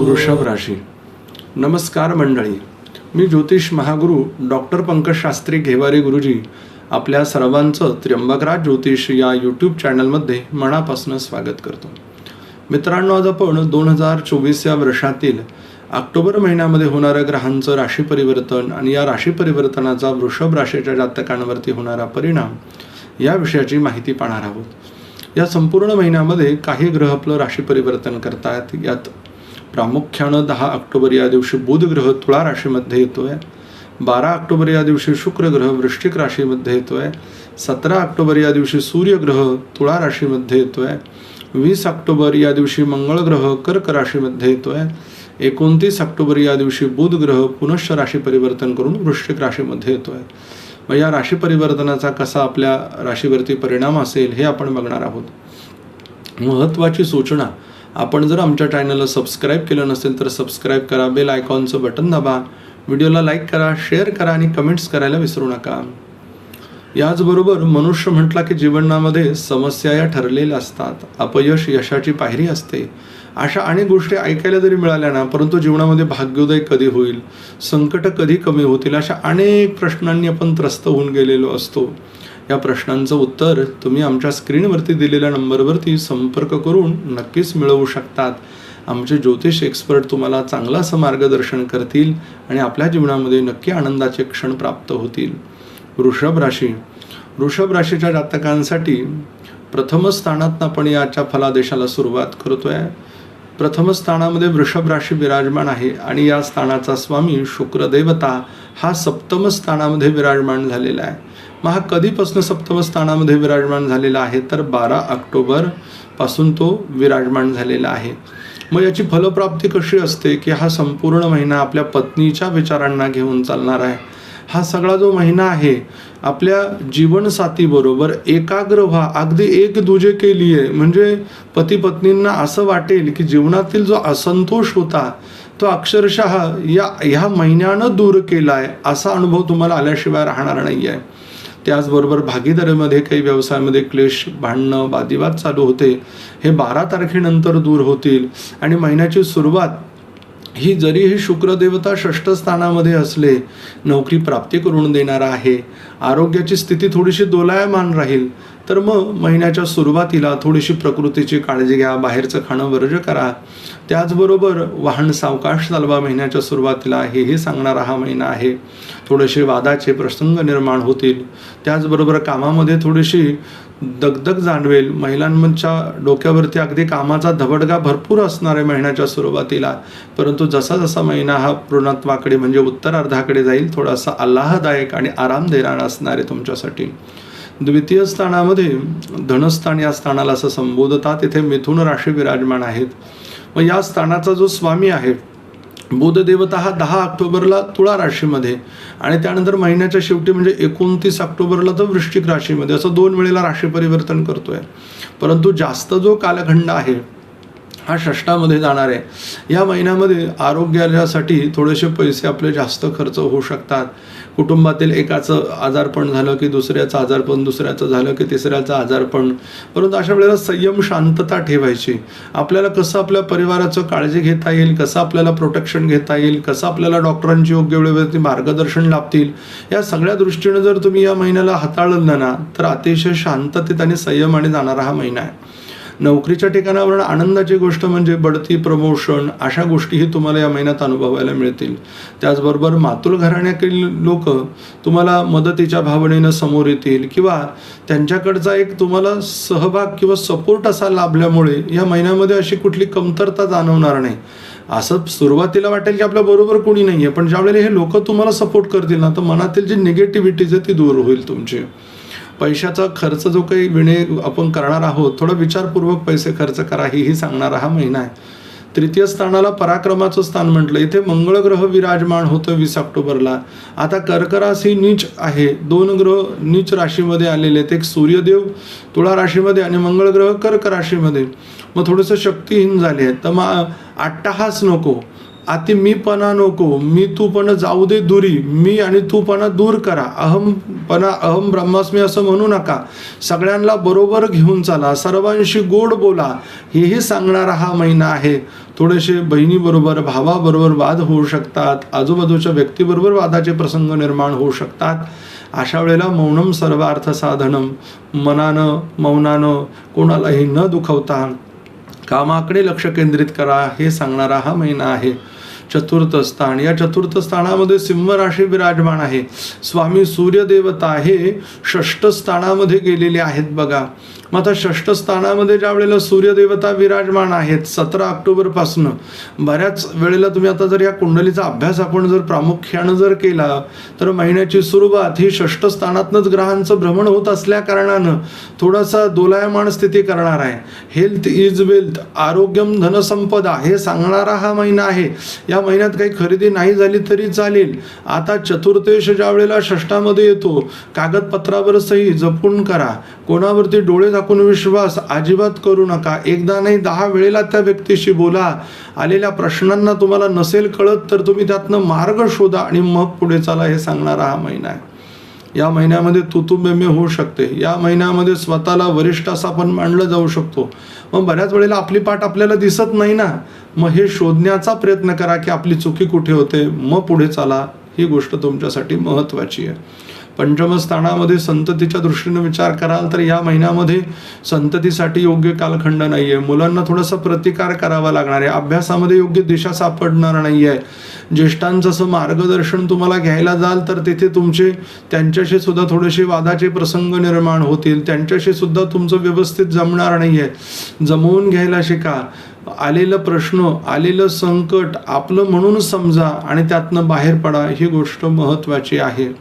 वृषभ राशी. नमस्कार मंडळी. मी ज्योतिष महागुरु डॉक्टर पंकज शास्त्री घेवारे गुरुजी आपल्या सर्वांचं त्र्यंबकराज ज्योतिष या यूट्यूब चॅनलमध्ये मनापासून स्वागत करतो. मित्रांनो आज आपण दोन हजार चोवीस या वर्षातील ऑक्टोबर महिन्यामध्ये होणाऱ्या ग्रहांचं राशी परिवर्तन आणि या राशी परिवर्तनाचा वृषभ राशीच्या जातकांवरती होणारा परिणाम या विषयाची माहिती पाहणार आहोत. या संपूर्ण महिन्यामध्ये काही ग्रह आपलं राशी परिवर्तन करतात. यात प्रामुख्यानं दहा ऑक्टोबर या दिवशी बुध ग्रह तुळा राशीमध्ये येतो आहे बारा ऑक्टोबर या दिवशी शुक्र ग्रह वृश्चिक राशीमध्ये येतो आहे सतरा ऑक्टोबर या दिवशी सूर्य ग्रह तुळा राशीमध्ये येतो आहे वीस ऑक्टोबर या दिवशी मंगळ ग्रह कर्क राशीमध्ये येतो आहे एकोणतीस ऑक्टोबर या दिवशी बुध ग्रह पुनश्च राशी परिवर्तन करून वृश्चिक राशीमध्ये येतो आहे मग या राशी परिवर्तनाचा कसा आपल्या राशीवरती परिणाम असेल हे आपण बघणार आहोत. महत्त्वाची सूचना आपण जर आमच्या चॅनलला सबस्क्राईब केलं नसेल तर सबस्क्राईब करा बेल आयकॉनचं बटन दाबा. व्हिडिओला लाईक करा शेअर करा आणि कमेंट्स करायला विसरू नका. याचबरोबर मनुष्य म्हटला की जीवनामध्ये समस्या या ठरलेल्या असतात. अपयश यशाची पायरी असते. अशा अनेक गोष्टी ऐकायला जरी मिळाल्या ना परंतु जीवनामध्ये भाग्योदय कधी होईल संकट कधी कमी होतील अशा अनेक प्रश्नांनी आपण त्रस्त होऊन गेलेलो असतो. या प्रश्नांचं उत्तर तुम्ही आमच्या स्क्रीनवरती दिलेल्या नंबरवरती संपर्क करून नक्कीच मिळवू शकतात. आमचे ज्योतिष एक्सपर्ट तुम्हाला चांगलं असं मार्गदर्शन करतील आणि आपल्या जीवनामध्ये नक्की आनंदाचे क्षण प्राप्त होतील. वृषभ राशी. वृषभ राशीच्या जातकांसाठी प्रथम स्थानात आपण याच्या फलादेशाला सुरुवात करतोय. प्रथम स्थानामध्ये वृषभ राशी विराजमान आहे आणि या स्थानाचा स्वामी शुक्रदेवता हा सप्तम स्थानामध्ये विराजमान झालेला आहे. मग हा कधीपासून सप्तम स्थानामध्ये विराजमान झालेला आहे? तर बारा ऑक्टोबरपासून तो विराजमान झालेला आहे. मग याची फलप्राप्ती कशी असते की हा संपूर्ण महिना आपल्या पत्नीच्या विचारांना घेऊन चालणार आहे? हा सगळा जो महिना आहे आपल्या जीवनसाथीबरोबर एकाग्र व्हा. अगदी एक दुजे के लिए म्हणजे पती पत्नींना असं वाटेल की जीवनातील जो असंतोष होता तो अक्षरशः या ह्या महिन्यानं दूर केला आहे असा अनुभव तुम्हाला आल्याशिवाय राहणार नाही आहे त्याचबरोबर भागीदारीमध्ये काही व्यवसायामध्ये क्लेश भांडणं वादिवाद चालू होते. हे बारा तारखेनंतर दूर होतील. आणि महिन्याची सुरुवात ही जरी ही शुक्रदेवता षष्ठ स्थानामध्ये असले नोकरी प्राप्ती करून देणारा आहे. आरोग्याची स्थिती थोडीशी दोलायमान राहील. तर मग महिन्याच्या सुरुवातीला थोडीशी प्रकृतीची काळजी घ्या बाहेरचं खाणं वर्ज करा. त्याचबरोबर वाहन सावकाश चालवा महिन्याच्या सुरुवातीला हेही सांगणारा हा महिना आहे. थोडेसे वादाचे प्रसंग निर्माण होतील. त्याचबरोबर कामामध्ये थोडीशी दगदग जाणवेल. महिलांच्या डोक्यावरती अगदी कामाचा धबडगा भरपूर असणार आहे महिन्याच्या सुरुवातीला. परंतु जसा जसा महिना हा पूर्णत्वाकडे म्हणजे उत्तरार्धाकडे जाईल थोडासा आल्हादायक आणि आराम देणारा असणार आहे तुमच्यासाठी. द्वितीय स्थानामध्ये धनस्थान या स्थानाला असं संबोधतात. तिथे मिथुन राशी विराजमान आहेत. मग या स्थानाचा जो स्वामी आहे बोधदेवता हा दहा ऑक्टोबरला तुळा राशीमध्ये आणि त्यानंतर महिन्याच्या शेवटी म्हणजे एकोणतीस ऑक्टोबरला तर वृश्चिक राशीमध्ये असं दोन वेळेला राशी परिवर्तन करतोय. परंतु जास्त जो कालखंड आहे हा षष्टामध्ये जाणार आहे. या महिन्यामध्ये आरोग्यासाठी थोडेसे पैसे आपले जास्त खर्च होऊ शकतात. कुटुंबातील एकाचं आजारपण झालं की दुसऱ्याचं आजारपण दुसऱ्याचं झालं की तिसऱ्याचं आजारपण. परंतु अशा वेळेला संयम शांतता ठेवायची. आपल्याला कसं आपल्या परिवाराचं काळजी घेता येईल कसं आपल्याला प्रोटेक्शन घेता येईल कसं आपल्याला डॉक्टरांची योग्य वेळेवरती मार्गदर्शन लाभतील या सगळ्या दृष्टीनं जर तुम्ही या महिन्याला हाताळलं ना तर अतिशय शांततेत आणि संयमाने जाणारा हा महिना आहे. नोकरीच्या ठिकाणावर आनंदाची गोष्ट म्हणजे बढती प्रमोशन अशा गोष्टीही तुम्हाला या महिन्यात अनुभवायला मिळतील. त्याचबरोबर मातुल घराण्यातील लोक तुम्हाला मदतीच्या भावनेनं समोर येतील किंवा त्यांच्याकडचा एक तुम्हाला सहभाग किंवा सपोर्ट असा लाभल्यामुळे या महिन्यामध्ये अशी कुठली कमतरता जाणवणार नाही. असं सुरुवातीला वाटेल की आपल्या बरोबर कोणी नाही आहे पण ज्यावेळेला हे लोक तुम्हाला सपोर्ट करतील ना तर मनातील जी निगेटिव्हिटीज आहे ती दूर होईल तुमची. पैशाचा खर्च जो काही विणे आपण करणार आहोत थोडा विचारपूर्वक पैसे खर्च करा हेही सांगणारा हा महिना आहे. तृतीय स्थानाला पराक्रमाचं स्थान म्हटलं. इथे मंगळ ग्रह विराजमान होतं वीस ऑक्टोबरला. आता कर्करास ही नीच आहे. दोन ग्रह नीच राशीमध्ये आलेले आहेत. एक सूर्यदेव तुळा राशीमध्ये आणि मंगळ ग्रह कर्क राशीमध्ये. मग थोडंसं शक्तिहीन झाले आहेत. तर मग अट्टहास नको. अति मीपणा नको मी तूपणा जाऊ दे दुरी मी आणि तूपणा दूर करा. अहमपणा अहम ब्रह्मास्मी असं म्हणू नका. सगळ्यांना बरोबर घेऊन चाला सर्वांशी गोड बोला. हेही सांगणारा हा महिना आहे. थोडेसे बहिणीबरोबर भावाबरोबर वाद होऊ शकतात. आजूबाजूच्या व्यक्तीबरोबर वादाचे प्रसंग निर्माण होऊ शकतात. अशा वेळेला मौनम सर्वार्थ साधनम. मनानं मौनानं कोणालाही न दुखवता कामाकडे लक्ष केंद्रित करा हे सांगणारा हा महिना आहे. चतुर्थ स्थान. या चतुर्थ स्थानामध्ये सिंह राशी विराजमान आहे. स्वामी सूर्यदेवता हे षष्ठ स्थानामध्ये गेलेले आहेत बघा. मग आता षष्ठ स्थानामध्ये ज्या वेळेला सूर्यदेवता विराजमान आहेत सतरा ऑक्टोबरपासनं बऱ्याच वेळेला तुम्ही आता जर या कुंडलीचा अभ्यास आपण जर प्रामुख्यानं जर केला तर महिन्याची सुरुवात ही षष्ठ स्थानातनंच ग्रहांचं भ्रमण होत असल्या कारणानं थोडासा दोलायमान स्थिती करणार आहे. हेल्थ इज वेल्थ आरोग्यम धनसंपदा हे सांगणारा हा महिना आहे. या महिन्यात काही खरेदी नाही झाली तरी चालेल. आता चतुर्थेश ज्या वेळेला षष्ठामध्ये येतो कागदपत्रावर सही जपून करा. कोणावरती डोळे टाकून विश्वास अजिबात करू नका. एकदा नाही दहा वेळेला त्या व्यक्तीशी बोला. आलेल्या प्रश्नांना तुम्हाला नसेल कळत तर तुम्ही त्यातनं मार्ग शोधा आणि मग पुढे चाला हे सांगणारा हा महिना आहे. या महिन्यामध्ये तुतुबेमे होऊ शकते. या महिन्यामध्ये स्वतःला वरिष्ठ असं आपण मानलं जाऊ शकतो. मग बऱ्याच वेळेला आपली पाठ आपल्याला दिसत नाही ना. मग हे शोधण्याचा प्रयत्न करा की आपली चुकी कुठे होते. मग पुढे चाला. ही गोष्ट तुमच्यासाठी महत्त्वाची आहे. पंचमस्थानामध्ये संततीच्या दृष्टीने विचार कराल तर या महिन्यामध्ये संततीसाठी योग्य कालखंड नाही आहे मुलांना थोडासा प्रतिकार करावा लागणार आहे. अभ्यासामध्ये योग्य दिशा सापडणार नाही आहे ज्येष्ठांचं असं मार्गदर्शन तुम्हाला घ्यायला जाल तर तिथे तुमचे त्यांच्याशी सुद्धा थोडेसे वादाचे प्रसंग निर्माण होतील. त्यांच्याशी सुद्धा तुमचं व्यवस्थित जमणार नाही आहे जमवून घ्यायला शिका. आलेलं प्रश्न आलेलं संकट आपलं म्हणून समजा आणि त्यातनं बाहेर पडा. ही गोष्ट महत्त्वाची आहे.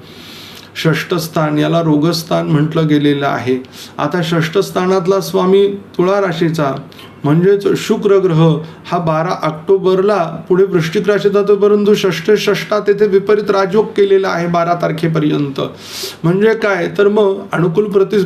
षष्ठस्थान याला रोगस्थान म्हटलं गेलेलं आहे. आता षष्ठस्थानातला स्वामी तुळा राशीचा म्हणजेच शुक्र ग्रह हा बारा ऑक्टोबरला पुढे वृश्चिक राशीत जातो परंतु षष्ठ षष्टात तेथे विपरीत राजयोग केलेला आहे बारा तारखेपर्यंत. म्हणजे काय? तर मग अनुकूल प्रति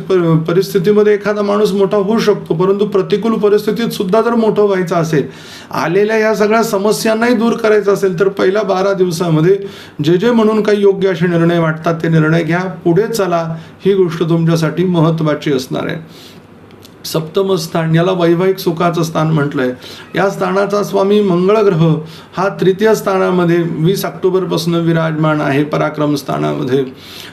परिस्थितीमध्ये एखादा माणूस मोठा होऊ शकतो परंतु प्रतिकूल परिस्थितीत सुद्धा जर मोठं व्हायचं असेल आलेल्या या सगळ्या समस्यांनाही दूर करायचं असेल तर पहिल्या बारा दिवसामध्ये जे जे म्हणून काही योग्य असे निर्णय वाटतात ते निर्णय घ्या. पुढे चला. ही गोष्ट तुमच्यासाठी महत्त्वाची असणार आहे. सप्तम स्थान याला वैवाहिक सुखाचं स्थान म्हटलंय. या स्थानाचा स्वामी मंगळग्रह हा तृतीय स्थानामध्ये वीस ऑक्टोबरपासून विराजमान आहे पराक्रम स्थानामध्ये.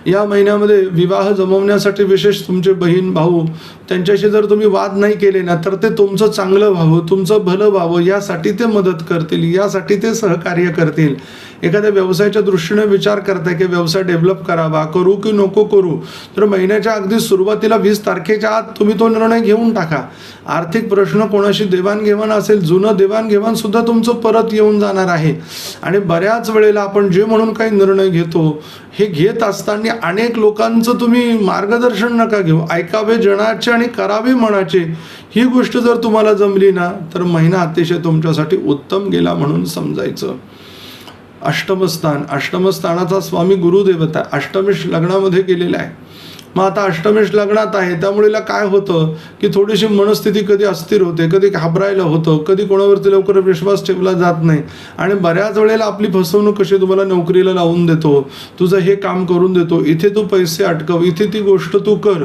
या महिन्यामध्ये विवाह जमवण्यासाठी विशेष तुमचे बहीण भाऊ त्यांच्याशी जर तुम्ही वाद नाही केले ना तर ते तुमचं चांगलं व्हावं तुमचं भलं व्हावं यासाठी ते मदत करतील यासाठी ते सहकार्य करतील. एखाद्या व्यवसायाच्या दृष्टीने विचार करताय की व्यवसाय डेव्हलप करावा करू की नको करू तर महिन्याच्या अगदी सुरुवातीला वीस तारखेच्या आत तुम्ही तो निर्णय घेऊन टाका. आर्थिक प्रश्न कोणाशी देवाणघेवाण असेल जुनं देवाणघेवाण सुद्धा तुमचं परत येऊन जाणार आहे. आणि बऱ्याच वेळेला आपण जे म्हणून काही निर्णय घेतो हे घेत असताना अनेक लोकांचं तुम्ही मार्गदर्शन नका घेऊ. ऐकावे जणाचे आणि करावे मनाचे. ही गोष्ट जर तुम्हाला जमली ना तर महिना अतिशय तुमच्यासाठी उत्तम गेला म्हणून समजायचं. अष्टमस्थान. अष्टमस्थानाचा स्वामी गुरुदेवता अष्टमेश लग्नामध्ये गेलेला आहे. मग आता अष्टमेश लग्नात आहे त्यामुळे काय होतं की थोडीशी मनस्थिती कधी अस्थिर होते कधी घाबरायला होतं कधी कोणावरती लवकर विश्वास ठेवला जात नाही. आणि बऱ्याच वेळेला आपली फसवणूक कशी तुम्हाला नोकरीला लावून देतो तुझं हे काम करून देतो इथे तू पैसे अटकव इथे ती गोष्ट तू कर.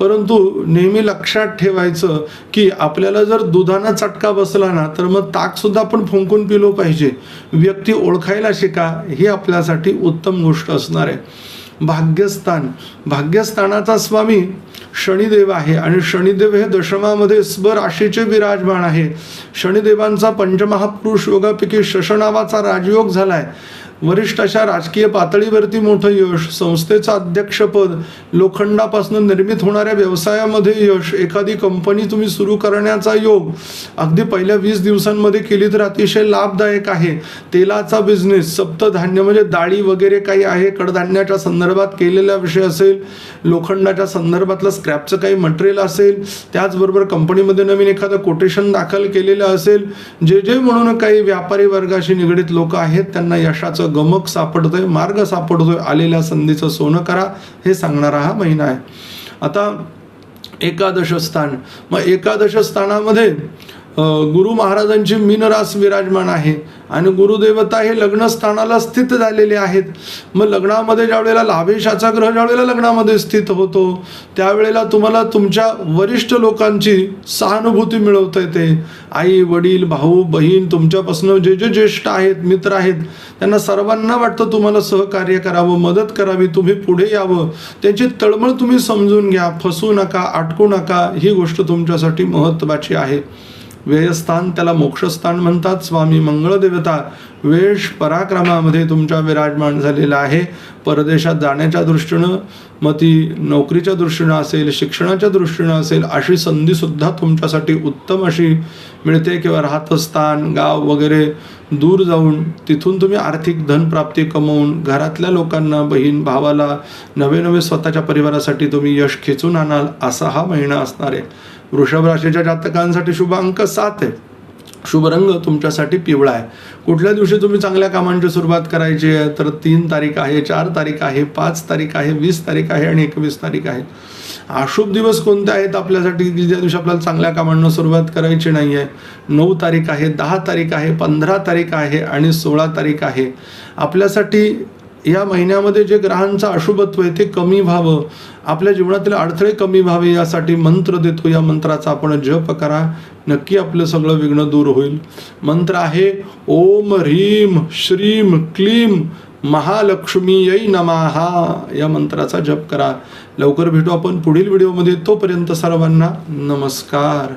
परंतु नेहमी लक्षात ठेवायचं की आपल्याला जर दुधाना चटका बसला ना तर मग ताकसुद्धा आपण फुंकून पिलो पाहिजे. व्यक्ती ओळखायला शिका ही आपल्यासाठी उत्तम गोष्ट असणार आहे. भाग्यस्थान. भाग्यस्थानाचा स्वामी शनिदेव आहे आणि शनिदेव हे दशमामध्ये स्व राशीचे विराजमान आहे. शनिदेवांचा पंचमहापुरुष योगापैकी शश नावाचा राजयोग झालाय. वरिष्ठ अशा राजकीय पातळीवरती मोठं यश संस्थेचं अध्यक्षपद लोखंडापासून निर्मित होणाऱ्या व्यवसायामध्ये यश एखादी कंपनी तुम्ही सुरू करण्याचा योग अगदी पहिल्या वीस दिवसांमध्ये केली तर अतिशय लाभदायक आहे. तेलाचा बिझनेस सप्तधान्य म्हणजे डाळी वगैरे काही आहे कडधान्याच्या संदर्भात केलेला विषय असेल लोखंडाच्या संदर्भातलं स्क्रॅपचं काही मटेरियल असेल त्याचबरोबर कंपनीमध्ये नवीन एखादं कोटेशन दाखल केलेलं असेल जे जे म्हणून काही व्यापारी वर्गाशी निगडीत लोक आहेत त्यांना यशाचं गमक सापडतोय मार्ग सापडतोय आलेल्या संधीचं सोनं करा हे सांगणारा हा महिना आहे. आता एकादश स्थान. मग एकादश स्थानामध्ये गुरु महाराजांची मीनरास विराजमान आहे आणि गुरुदेवता हे लग्नस्थानाला स्थित झालेले आहेत. मग लग्नामध्ये ज्यावेळेला लाभेशाचा ग्रह ज्यावेळेला लग्नामध्ये स्थित होतो त्यावेळेला तुम्हाला तुमच्या वरिष्ठ लोकांची सहानुभूती मिळवता येते. आई वडील भाऊ बहीण तुमच्यापासून जे जे ज्येष्ठ आहेत मित्र आहेत त्यांना सर्वांना वाटतं तुम्हाला सहकार्य करावं मदत करावी तुम्ही पुढे यावं. त्यांची तळमळ तुम्ही समजून घ्या फसू नका अटकू नका ही गोष्ट तुमच्यासाठी महत्त्वाची आहे. व्ययस्थान त्याला मोक्षस्थान म्हणतात. स्वामी मंगळदेवता वेश पराक्रमामध्ये तुमच्या विराजमान झालेला आहे. परदेशात जाण्याच्या दृष्टीनं मग ती नोकरीच्या दृष्टीनं असेल शिक्षणाच्या दृष्टीनं असेल अशी संधीसुद्धा तुमच्यासाठी उत्तम अशी मिळते. किंवा राहतस्थान गाव वगैरे दूर जाऊन तिथून तुम्ही आर्थिक धनप्राप्ती कमवून घरातल्या लोकांना बहीण भावाला नवे नवे स्वतःच्या परिवारासाठी तुम्ही यश खेचून आणाल असा हा महिना असणार आहे. वृषभ राशीच्या जातकांसाठी शुभ अंक सात आहे शुभ रंग तुमच्यासाठी पिवळा आहे. कुठल्या दिवशी तुम्ही चांगल्या कामांची सुरुवात करायची आहे? तर तीन तारीख आहे चार तारीख आहे पाच तारीख आहे वीस तारीख आहे आणि एकवीस तारीख आहे. अशुभ दिवस कोणते आहेत आपल्यासाठी की ज्या दिवशी आपल्याला चांगल्या कामांना सुरुवात करायची नाही आहे? नऊ तारीख आहे दहा तारीख आहे पंधरा तारीख आहे आणि सोळा तारीख आहे. आपल्यासाठी या महिन्यामध्ये जे ग्रहांचं अशुभत्व आहे ते कमी व्हावं. आपल्या जीवनातील अडथळे कमी व्हावे यासाठी मंत्र देतो. या मंत्राचा आपण जप करा. नक्की आपलं सगळं विघ्न दूर होईल. मंत्र आहे ओम ह्रीम श्रीम क्लीम महालक्ष्मी यै नमाहा या मंत्राचा जप करा. लवकर भेटू आपण पुढील व्हिडिओमध्ये. तोपर्यंत सर्वांना नमस्कार.